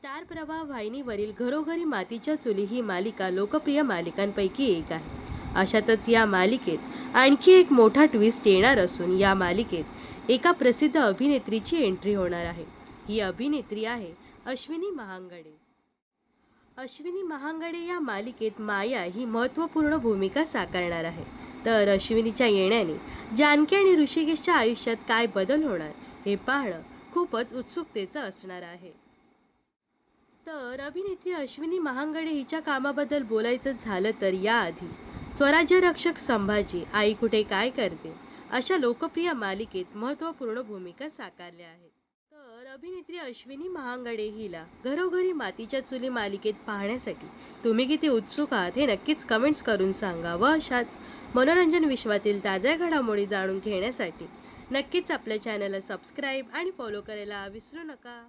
Star प्रभा वाहिनीवरील घरोघरी मातीच्या चुली ही मालिका लोकप्रिय मालिकांपैकी एक आहे. अशातच या मालिकेत आणखी एक मोठा ट्विस्ट येणार असून या मालिकेत एका प्रसिद्ध अभिनेत्रीची एंट्री होणार आहे. ही अभिनेत्री आहे अश्विनी महांगडे. अश्विनी महांगडे या मालिकेत माया ही महत्त्वपूर्ण भूमिका साकारणार आहे. तर अश्विनीच्या येण्याने जानकी आणि ऋषिकेशच्या आयुष्यात काय बदल होणार हे पाहणं खूपच उत्सुकतेचं असणार आहे. तर अभिनेत्री अश्विनी महांगडे हिच्या कामाबद्दल बोलायचं झालं तर याआधी स्वराज्य रक्षक संभाजी आई कुठे काय करते? अशा लोकप्रिय मालिकेत महत्त्वपूर्ण भूमिका साकारल्या आहेत. तर अभिनेत्री अश्विनी महांगडे हिला घरोघरी मातीच्या चुली मालिकेत पाहण्यासाठी तुम्ही किती उत्सुक आहात हे नक्कीच कमेंट्स करून सांगा व अशाच मनोरंजन विश्वातील ताज्या घडामोडी जाणून घेण्यासाठी. नक्कीच आपल्या चॅनलला सबस्क्राईब आणि फॉलो करायला विसरू नका.